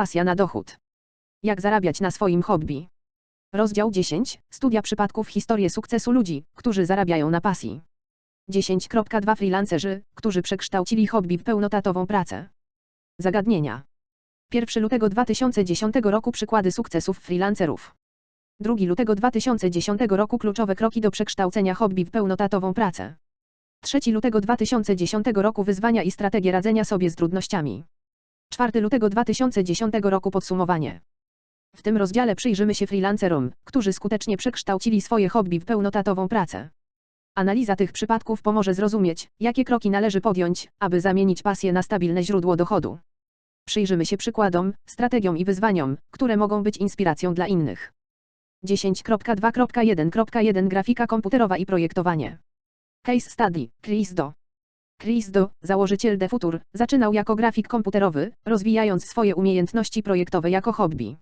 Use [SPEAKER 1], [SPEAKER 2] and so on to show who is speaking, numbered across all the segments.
[SPEAKER 1] pasja na dochód. Jak zarabiać na swoim hobby? Rozdział 10. Studia przypadków historię sukcesu ludzi, którzy zarabiają na pasji. 10.2 Freelancerzy, którzy przekształcili hobby w pełnotatową pracę. Zagadnienia. 1 lutego 2010 roku przykłady sukcesów freelancerów. 2 lutego 2010 roku kluczowe kroki do przekształcenia hobby w pełnotatową pracę. 3 lutego 2010 roku wyzwania i strategie radzenia sobie z trudnościami. 4 lutego 2010 roku podsumowanie. W tym rozdziale przyjrzymy się freelancerom, którzy skutecznie przekształcili swoje hobby w pełnotatową pracę. Analiza tych przypadków pomoże zrozumieć, jakie kroki należy podjąć, aby zamienić pasję na stabilne źródło dochodu. Przyjrzymy się przykładom, strategiom i wyzwaniom, które mogą być inspiracją dla innych. 10.2.1.1 Grafika komputerowa i projektowanie. Case Study, Chris Do. Chris Do, założyciel The Futur, zaczynał jako grafik komputerowy, rozwijając swoje umiejętności projektowe jako hobby.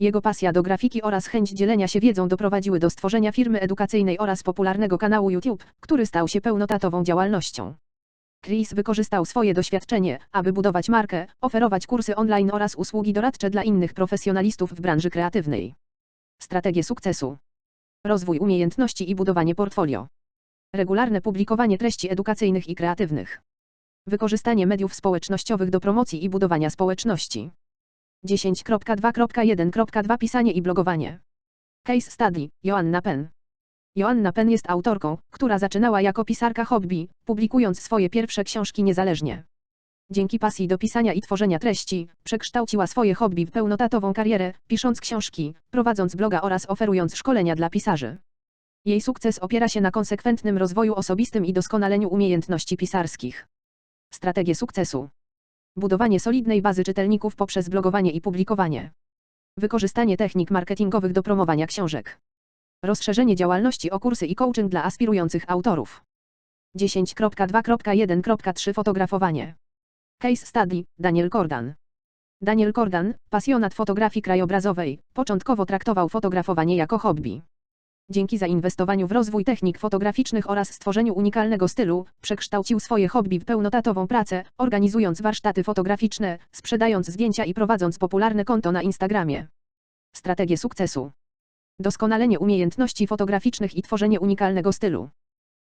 [SPEAKER 1] Jego pasja do grafiki oraz chęć dzielenia się wiedzą doprowadziły do stworzenia firmy edukacyjnej oraz popularnego kanału YouTube, który stał się pełnotatową działalnością. Chris wykorzystał swoje doświadczenie, aby budować markę, oferować kursy online oraz usługi doradcze dla innych profesjonalistów w branży kreatywnej. Strategie sukcesu. Rozwój umiejętności i budowanie portfolio. Regularne publikowanie treści edukacyjnych i kreatywnych. Wykorzystanie mediów społecznościowych do promocji i budowania społeczności. 10.2.1.2 Pisanie i blogowanie. Case Study, Joanna Penn. Joanna Penn jest autorką, która zaczynała jako pisarka hobby, publikując swoje pierwsze książki niezależnie. Dzięki pasji do pisania i tworzenia treści, przekształciła swoje hobby w pełnotatową karierę, pisząc książki, prowadząc bloga oraz oferując szkolenia dla pisarzy. Jej sukces opiera się na konsekwentnym rozwoju osobistym i doskonaleniu umiejętności pisarskich. Strategie sukcesu. Budowanie solidnej bazy czytelników poprzez blogowanie i publikowanie. Wykorzystanie technik marketingowych do promowania książek. Rozszerzenie działalności o kursy i coaching dla aspirujących autorów. 10.2.1.3 Fotografowanie. Case Study, Daniel Cordan. Daniel Cordan, pasjonat fotografii krajobrazowej, początkowo traktował fotografowanie jako hobby. Dzięki zainwestowaniu w rozwój technik fotograficznych oraz stworzeniu unikalnego stylu, przekształcił swoje hobby w pełnotatową pracę, organizując warsztaty fotograficzne, sprzedając zdjęcia i prowadząc popularne konto na Instagramie. Strategie sukcesu. Doskonalenie umiejętności fotograficznych i tworzenie unikalnego stylu.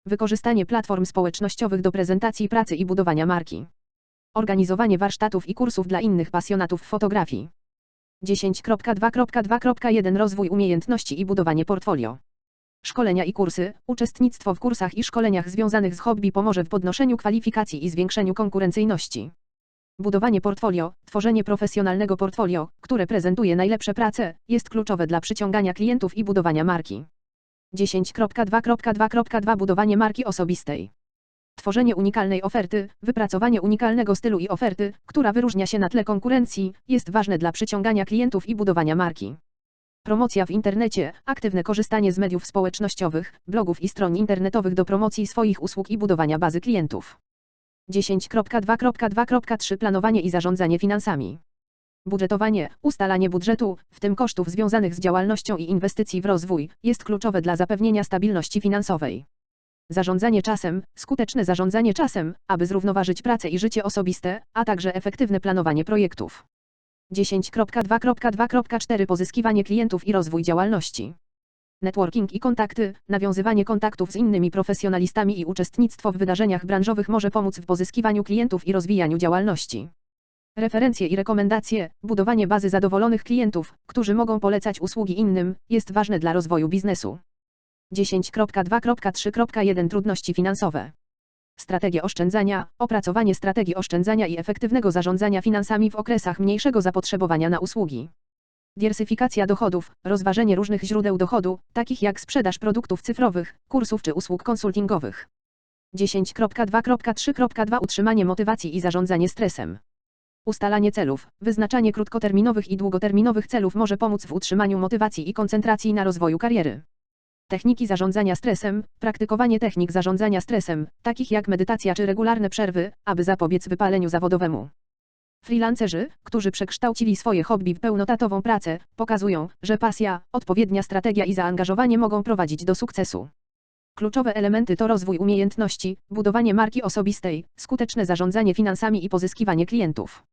[SPEAKER 1] Wykorzystanie platform społecznościowych do prezentacji pracy i budowania marki. Organizowanie warsztatów i kursów dla innych pasjonatów fotografii. 10.2.2.1 Rozwój umiejętności i budowanie portfolio. Szkolenia i kursy. Uczestnictwo w kursach i szkoleniach związanych z hobby pomoże w podnoszeniu kwalifikacji i zwiększeniu konkurencyjności. Budowanie portfolio, tworzenie profesjonalnego portfolio, które prezentuje najlepsze prace, jest kluczowe dla przyciągania klientów i budowania marki. 10.2.2.2 Budowanie marki osobistej. Tworzenie unikalnej oferty, wypracowanie unikalnego stylu i oferty, która wyróżnia się na tle konkurencji, jest ważne dla przyciągania klientów i budowania marki. Promocja w internecie, aktywne korzystanie z mediów społecznościowych, blogów i stron internetowych do promocji swoich usług i budowania bazy klientów. 10.2.2.3 Planowanie i zarządzanie finansami. Budżetowanie, ustalanie budżetu, w tym kosztów związanych z działalnością i inwestycji w rozwój, jest kluczowe dla zapewnienia stabilności finansowej. Zarządzanie czasem, skuteczne zarządzanie czasem, aby zrównoważyć pracę i życie osobiste, a także efektywne planowanie projektów. 10.2.2.4 Pozyskiwanie klientów i rozwój działalności. Networking i kontakty, nawiązywanie kontaktów z innymi profesjonalistami i uczestnictwo w wydarzeniach branżowych może pomóc w pozyskiwaniu klientów i rozwijaniu działalności. Referencje i rekomendacje, budowanie bazy zadowolonych klientów, którzy mogą polecać usługi innym, jest ważne dla rozwoju biznesu. 10.2.3.1 Trudności finansowe. Strategie oszczędzania, opracowanie strategii oszczędzania i efektywnego zarządzania finansami w okresach mniejszego zapotrzebowania na usługi. Diersyfikacja dochodów, rozważenie różnych źródeł dochodu, takich jak sprzedaż produktów cyfrowych, kursów czy usług konsultingowych. 10.2.3.2 Utrzymanie motywacji i zarządzanie stresem. Ustalanie celów, wyznaczanie krótkoterminowych i długoterminowych celów może pomóc w utrzymaniu motywacji i koncentracji na rozwoju kariery. Techniki zarządzania stresem, praktykowanie technik zarządzania stresem, takich jak medytacja czy regularne przerwy, aby zapobiec wypaleniu zawodowemu. Freelancerzy, którzy przekształcili swoje hobby w pełnotatową pracę, pokazują, że pasja, odpowiednia strategia i zaangażowanie mogą prowadzić do sukcesu. Kluczowe elementy to rozwój umiejętności, budowanie marki osobistej, skuteczne zarządzanie finansami i pozyskiwanie klientów.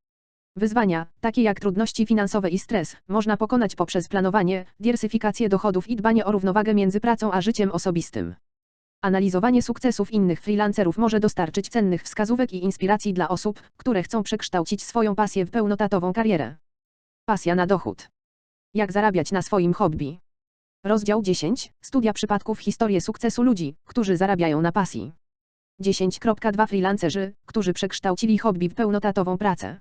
[SPEAKER 1] Wyzwania, takie jak trudności finansowe i stres, można pokonać poprzez planowanie, dywersyfikację dochodów i dbanie o równowagę między pracą a życiem osobistym. Analizowanie sukcesów innych freelancerów może dostarczyć cennych wskazówek i inspiracji dla osób, które chcą przekształcić swoją pasję w pełnotatową karierę. Pasja na dochód. Jak zarabiać na swoim hobby? Rozdział 10. Studia przypadków historię sukcesu ludzi, którzy zarabiają na pasji. 10.2 Freelancerzy, którzy przekształcili hobby w pełnotatową pracę.